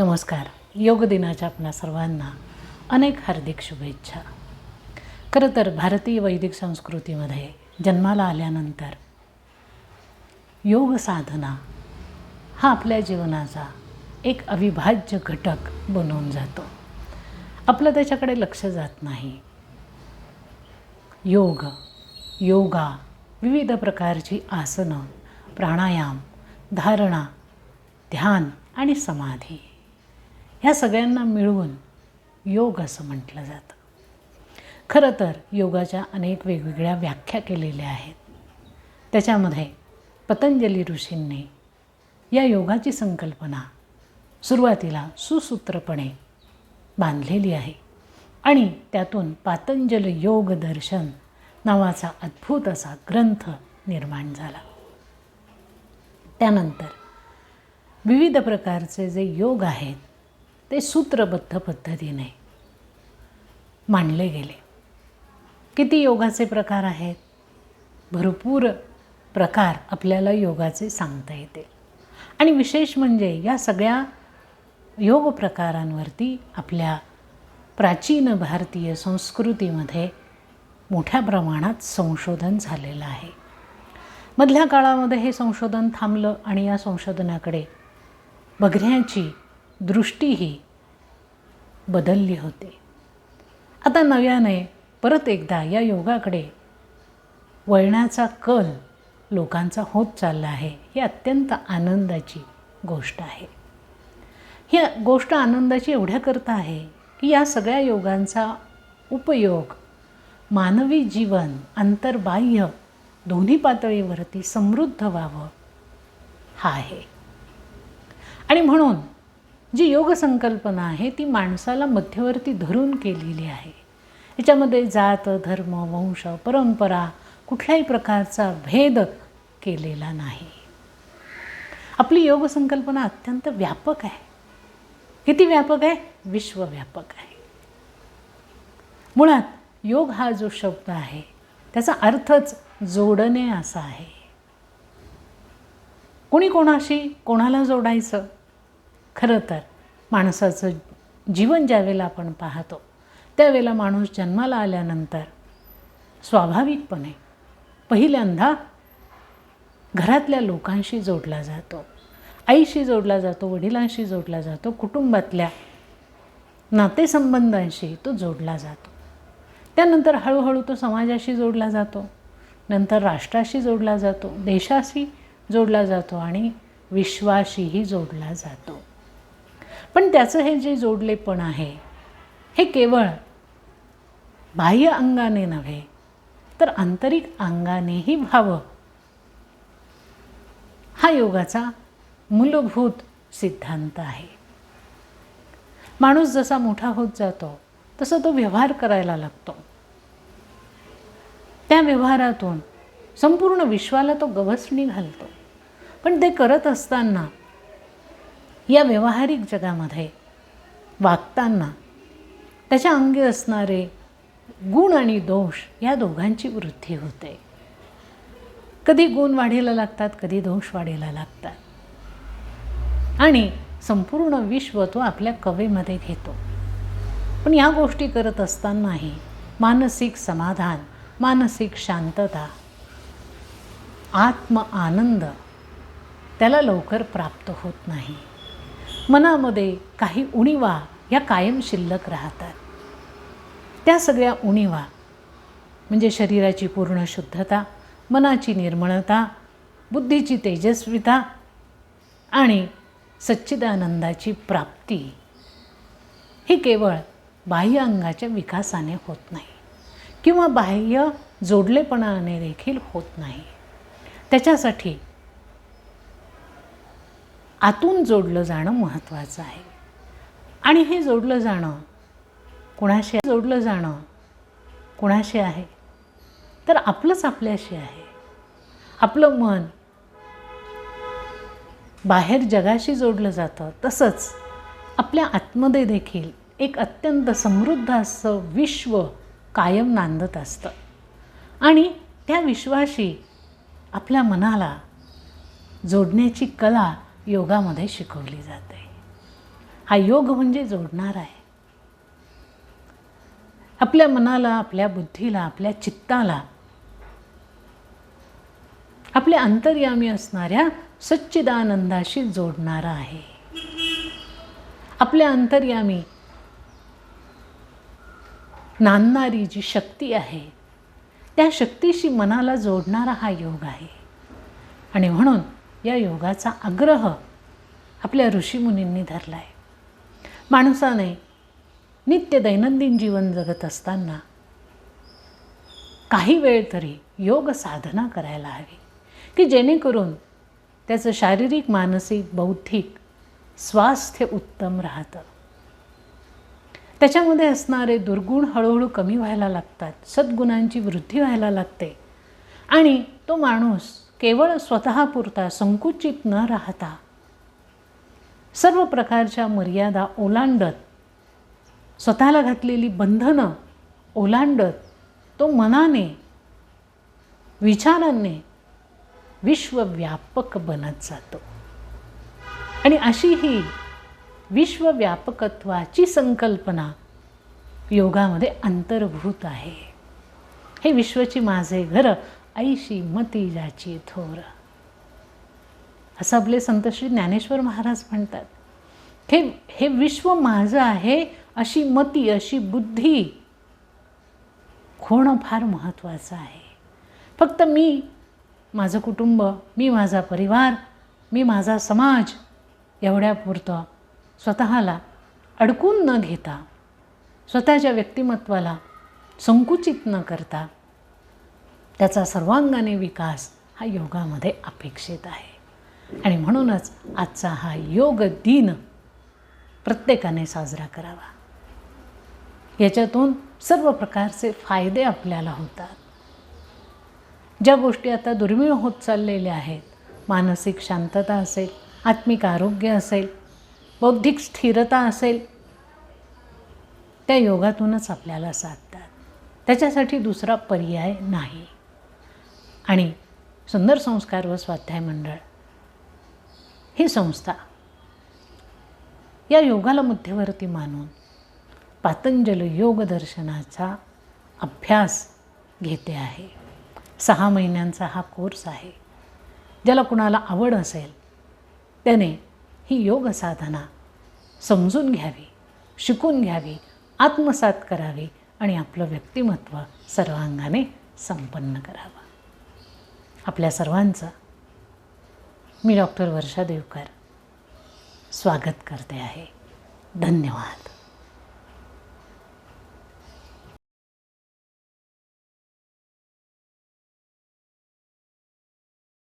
नमस्कार. योग दिनाच्या आपणा सर्वांना अनेक हार्दिक शुभेच्छा. खरं तर भारतीय वैदिक संस्कृतीमध्ये जन्माला आल्यानंतर योग साधना हा आपल्या जीवनाचा एक अविभाज्य घटक बनवून जातो. आपलं त्याच्याकडे लक्ष जात नाही. योग योगा विविध प्रकारची आसनं प्राणायाम धारणा ध्यान आणि समाधी ह्या सगळ्यांना मिळवून योग असं म्हटलं जातं. खरं तर योगाच्या अनेक वेगवेगळ्या व्याख्या केलेल्या आहेत. त्याच्यामध्ये पतंजली ऋषींनी या योगाची संकल्पना सुरुवातीला सुसूत्रपणे बांधलेली आहे आणि त्यातून पातंजल योग दर्शन नावाचा अद्भुत असा ग्रंथ निर्माण झाला. त्यानंतर विविध प्रकारचे जे योग आहेत ते सूत्रबद्ध पद्धतीने मांडले गेले. किती योगाचे प्रकार आहेत? भरपूर प्रकार आपल्याला योगाचे सांगता येते आणि विशेष म्हणजे या सगळ्या योग प्रकारांवरती आपल्या प्राचीन भारतीय संस्कृतीमध्ये मोठ्या प्रमाणात संशोधन झालेलं आहे. मधल्या काळामध्ये हे संशोधन थांबलं आणि या संशोधनाकडे बघण्याची दृष्टीही बदलली होती. आता नव्याने परत एकदा या योगाकडे वळण्याचा कल लोकांचा होत चालला आहे ही अत्यंत आनंदाची गोष्ट आहे. ही गोष्ट आनंदाची एवढ्याकरता आहे की या सगळ्या योगांचा उपयोग मानवी जीवन अंतर्बाह्य दोन्ही पातळीवरती समृद्ध व्हावं हा आहे. आणि म्हणून जी योग संकल्पना आहे ती माणसाला मध्यवर्ती धरून केलेली आहे. याच्यामध्ये जात धर्म वंश परंपरा कुठल्याही प्रकारचा भेद केलेला नाही. आपली योग संकल्पना अत्यंत व्यापक आहे. किती व्यापक आहे? विश्वव्यापक आहे. मुळात योग हा जो शब्द आहे त्याचा अर्थच जोडणे असा आहे. कोणी कोणाशी कोणाला जोडायचं? खरं तर माणसाचं जीवन ज्यावेळेला आपण पाहतो त्यावेळेला माणूस जन्माला आल्यानंतर स्वाभाविकपणे पहिल्यांदा घरातल्या लोकांशी जोडला जातो आईशी जोडला जातो वडिलांशी जोडला जातो कुटुंबातल्या नातेसंबंधांशी तो जोडला जातो. त्यानंतर हळूहळू तो समाजाशी जोडला जातो नंतर राष्ट्राशी जोडला जातो देशाशी जोडला जातो आणि विश्वाशीही जोडला जातो. पण त्याचं हे जे जोडलेपण आहे हे केवळ बाह्य अंगाने नव्हे तर आंतरिक अंगानेही व्हावं. हा योगाचा मूलभूत सिद्धांत आहे. माणूस जसा मोठा होत जातो तसा तो व्यवहार करायला लागतो. त्या व्यवहारातून संपूर्ण विश्वाला तो गवसणी घालतो. पण ते करत असताना या व्यवहारिक जगामध्ये वागताना त्याच्या अंगी असणारे गुण आणि दोष या दोघांची वृद्धी होते. कधी गुण वाढीला लागतात कधी दोष वाढीला लागतात. आणि संपूर्ण विश्व तो आपल्या कवेमध्ये घेतो. पण या गोष्टी करत असतानाही मानसिक समाधान मानसिक शांतता आत्म आनंद त्याला लवकर प्राप्त होत नाही. मनामध्ये काही उणीवा या कायम शिल्लक राहतात. त्या सगळ्या उणीवा म्हणजे शरीराची पूर्ण शुद्धता मनाची निर्मळता बुद्धीची तेजस्विता आणि सच्चिदानंदाची प्राप्ती ही केवळ बाह्य अंगाच्या विकासाने होत नाही किंवा बाह्य जोडलेपणाने देखील होत नाही. त्याच्यासाठी आतून जोडलं जाणं महत्त्वाचं आहे. आणि हे जोडलं जाणं कुणाशी जोडलं जाणं कुणाशी आहे? तर आपलंच आपल्याशी आहे. आपलं मन बाहेर जगाशी जोडलं जातं. तसंच आपल्या आतमध्ये देखील एक अत्यंत समृद्ध असं विश्व कायम नांदत असतं. आणि त्या विश्वाशी आपल्या मनाला जोडण्याची कला योगामध्ये शिकवली जाते. हा योग म्हणजे जोडणार आहे. आपल्या मनाला आपल्या बुद्धीला आपल्या चित्ताला आपल्या अंतर्यामी असणाऱ्या सच्चिदानंदाशी जोडणारा आहे. आपल्या अंतर्यामी नांदणारी जी शक्ती आहे त्या शक्तीशी मनाला जोडणारा हा योग आहे. आणि म्हणून या योगाचा आग्रह आपल्या ऋषीमुनींनी धरला आहे माणसाने नित्य दैनंदिन जीवन जगत असताना काही वेळ तरी योग साधना करायला हवी की जेणेकरून त्याचं शारीरिक मानसिक बौद्धिक स्वास्थ्य उत्तम राहतं. त्याच्यामध्ये असणारे दुर्गुण हळूहळू कमी व्हायला लागतात सद्गुणांची वृद्धी व्हायला लागते आणि तो माणूस केवळ स्वतःपुरता संकुचित न राहता. सर्व प्रकारच्या मर्यादा ओलांडत स्वतःला घातलेली बंधनं ओलांडत तो मनाने विचारांनी विश्वव्यापक बनत जातो. आणि अशी ही विश्वव्यापकत्वाची संकल्पना योगामध्ये अंतर्भूत आहे. हे विश्वची माझे घर ऐशी मती जाची थोर. असं आपले संत श्री ज्ञानेश्वर महाराज म्हणतात हे हे विश्व माझं आहे अशी मती अशी बुद्धी होणं फार महत्त्वाचं आहे. फक्त मी माझं कुटुंब मी माझा परिवार मी माझा समाज एवढ्यापुरतं स्वतःला अडकून न घेता स्वतःच्या व्यक्तिमत्वाला संकुचित न करता त्याचा सर्वांगाने विकास हा योगामध्ये अपेक्षित आहे. आणि म्हणूनच आजचा हा योग दिन प्रत्येकाने साजरा करावा. याच्यातून सर्व प्रकारचे फायदे आपल्याला होतात. ज्या गोष्टी आता दुर्मिळ होत चाललेल्या आहेत मानसिक शांतता असेल आत्मिक आरोग्य असेल बौद्धिक स्थिरता असेल त्या योगातूनच आपल्याला साधतात. त्याच्यासाठी दुसरा पर्याय नाही. आणि सुंदर संस्कार व स्वाध्याय मंडळ. ही संस्था या योगाला मध्यवर्ती मानून पातंजल योग दर्शनाचा अभ्यास घेते आहे. सहा महिन्यांचा हा कोर्स आहे. ज्याला कुणाला आवड असेल त्याने ही योग साधना समजून घ्यावी शिकून घ्यावी आत्मसात करावी आणि आपलं व्यक्तिमत्व सर्वांगाने संपन्न करावं. आपल्या सर्वांचं. मी डॉक्टर वर्षा देवकर. स्वागत करते आहे. धन्यवाद.